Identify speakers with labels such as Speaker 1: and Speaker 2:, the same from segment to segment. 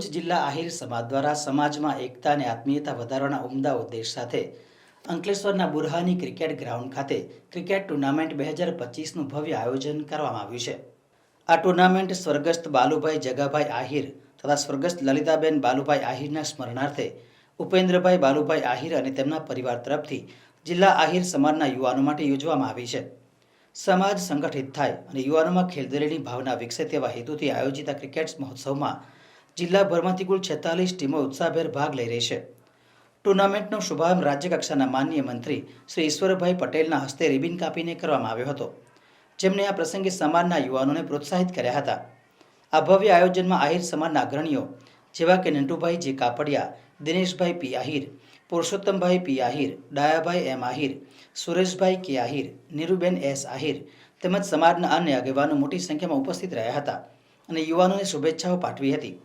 Speaker 1: ભરૂચ જિલ્લા આહિર સમાજ દ્વારા સમાજમાં એકતા અને આત્મીયતા વધારવાના ઉમદા ઉદ્દેશ સાથે અંકલેશ્વરના બુરહાની ક્રિકેટ ગ્રાઉન્ડ ખાતે ક્રિકેટ ટુર્નામેન્ટ બે હજાર પચીસનું ભવ્ય આયોજન કરવામાં આવ્યું છે. આ ટુર્નામેન્ટ સ્વર્ગસ્થ બાલુભાઈ જગાભાઈ આહિર તથા સ્વર્ગસ્થ લલિતાબેન બાલુભાઈ આહિરના સ્મરણાર્થે ઉપેન્દ્રભાઈ બાલુભાઈ આહિર અને તેમના પરિવાર તરફથી જિલ્લા આહિર સમાજના યુવાનો માટે યોજવામાં આવી છે. સમાજ સંગઠિત થાય અને યુવાનોમાં ખેલદિલીની ભાવના વિકસે તેવા હેતુથી આયોજિત આ ક્રિકેટ મહોત્સવમાં જિલ્લાભરમાંથી કુલ છેતાલીસ ટીમો ઉત્સાહભેર ભાગ લઈ રહી છે. ટુર્નામેન્ટનો શુભારંભ રાજ્યકક્ષાના માનનીય મંત્રી શ્રી ઈશ્વરભાઈ પટેલના હસ્તે રિબિન કાપીને કરવામાં આવ્યો હતો, જેમણે આ પ્રસંગે સમાજના યુવાનોને પ્રોત્સાહિત કર્યા હતા. આ ભવ્ય આયોજનમાં આહિર સમાજના અગ્રણીઓ જેવા કે નંટુભાઈ જે કાપડિયા, દિનેશભાઈ પી આહિર, પુરુષોત્તમભાઈ પી આહિર, ડાયાભાઈ એમ આહિર, સુરેશભાઈ કે આહિર, નીરુબેન એસ આહિર તેમજ સમાજના અન્ય આગેવાનો મોટી સંખ્યામાં ઉપસ્થિત રહ્યા હતા અને યુવાનોને શુભેચ્છાઓ પાઠવી હતી.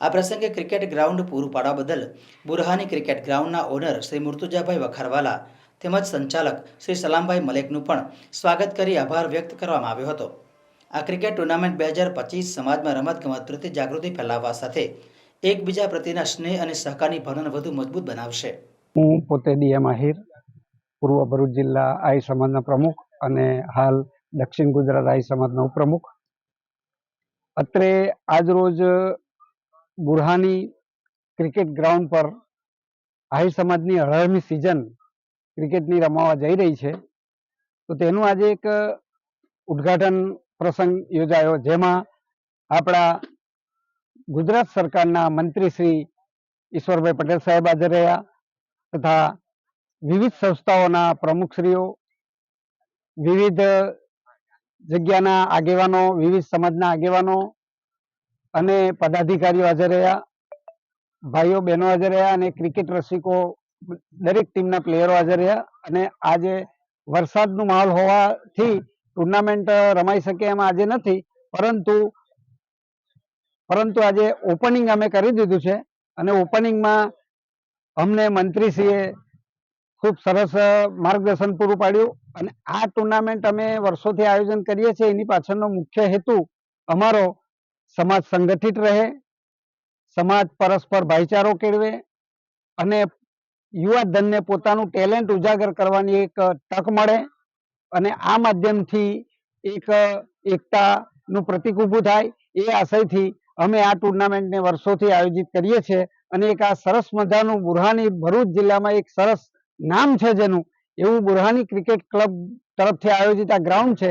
Speaker 1: આ પ્રસંગે ક્રિકેટ ગ્રાઉન્ડ પૂરું પાડવા બદલ બુરહાની ક્રિકેટ ગ્રાઉન્ડના ઓનર શ્રી મુર્તુજાભાઈ વખારવાલા તેમજ સંચાલક શ્રી સલામભાઈ મલેકનું પણ સ્વાગત કરી આભાર વ્યક્ત કરવામાં આવ્યો હતો. આ ક્રિકેટ ટુર્નામેન્ટ બે હજાર પચીસ સમાજમાં રમતગમત પ્રત્યે જાગૃતિ ફેલાવવા સાથે એકબીજા પ્રત્યેના સ્નેહ અને સહકારની ભાવનાને વધુ મજબૂત બનાવશે.
Speaker 2: હું પોતે દિયા માહિર પૂર્વ ભરૂચ જિલ્લા આઈ સમાજના પ્રમુખ અને હાલ દક્ષિણ ગુજરાત આઈ સમાજના ઉપપ્રમુખ. અત્રે આજરોજ બુરહાની ક્રિકેટ ગ્રાઉન્ડ પર આહિર સમાજની અઢારમી સિઝન ક્રિકેટની રમાવા જઈ રહી છે. તો તેનું આજે એક ઉદ્ઘાટન પ્રસંગ યોજાયો, જેમાં આપણા ગુજરાત સરકારના મંત્રી શ્રી ઈશ્વરભાઈ પટેલ સાહેબ હાજર રહ્યા તથા વિવિધ સંસ્થાઓના પ્રમુખશ્રીઓ, વિવિધ જગ્યાના આગેવાનો, વિવિધ સમાજના આગેવાનો અને પદાધિકારીઓ હાજર રહ્યા, ભાઈઓ બહેનો હાજર રહ્યા અને ક્રિકેટ રસિકો, દરેક ટીમના પ્લેયરો હાજર રહ્યા અને આજે વરસાદનો માહોલ હોવાથી ટુર્નામેન્ટ રમાઈ શકે એમ આજે નથી, પરંતુ પરંતુ આજે ઓપનિંગ અમે કરી દીધું છે અને ઓપનિંગમાં અમને મંત્રીશ્રીએ ખૂબ સરસ માર્ગદર્શન પૂરું પાડ્યું અને આ ટુર્નામેન્ટ અમે વર્ષોથી આયોજન કરીએ છીએ, એની પાછળનો મુખ્ય હેતુ અમારો સમાજ સંગઠિત રહે, સમાજ પરસ્પર ભાઈચારો કેળવે અને યુવા ધનને પોતાનું ટેલેન્ટ ઉજાગર કરવાની એક તક મળે અને આ માધ્યમથી એક એકતાનું પ્રતિક ઊભું થાય એ આશયથી અમે આ ટુર્નામેન્ટને વર્ષોથી આયોજિત કરીએ છીએ અને એક આ સરસ મજાનું બુરહાની ભરૂચ જિલ્લામાં એક સરસ નામ છે જેનું, એવું બુરહાની ક્રિકેટ ક્લબ તરફથી આયોજિત આ ગ્રાઉન્ડ છે.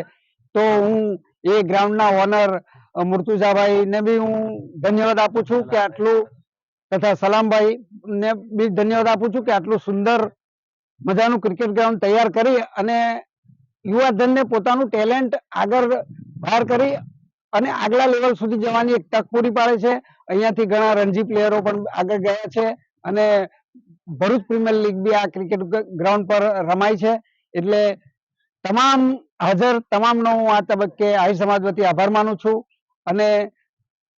Speaker 2: તો હું એ ગ્રાઉન્ડના ઓનર મુર્તુઝાભાઈને બી હું ધન્યવાદ આપું છું કે આટલું તથા સલામભાઈ ને બી ધન્યવાદ આપું છું કે આટલું સુંદર મજાનું ક્રિકેટ ગ્રાઉન્ડ તૈયાર કરી અને યુવાધનને પોતાનું ટેલેન્ટ આગળ બહાર કરી અને આગલા લેવલ સુધી જવાની એક તક પૂરી પાડે છે. અહીંયાથી ઘણા રણજી પ્લેયરો પણ આગળ ગયા છે અને ભરૂચ પ્રીમિયર લીગ બી આ ક્રિકેટ ગ્રાઉન્ડ પર રમાય છે. એટલે તમામ હાજર, તમામનો હું આ તબક્કે આહિર સમાજ વતી આભાર માનું છું. અને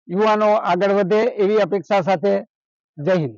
Speaker 2: યુવાનો આગળ વધે એવી અપેક્ષા સાથે જય હિન્દ.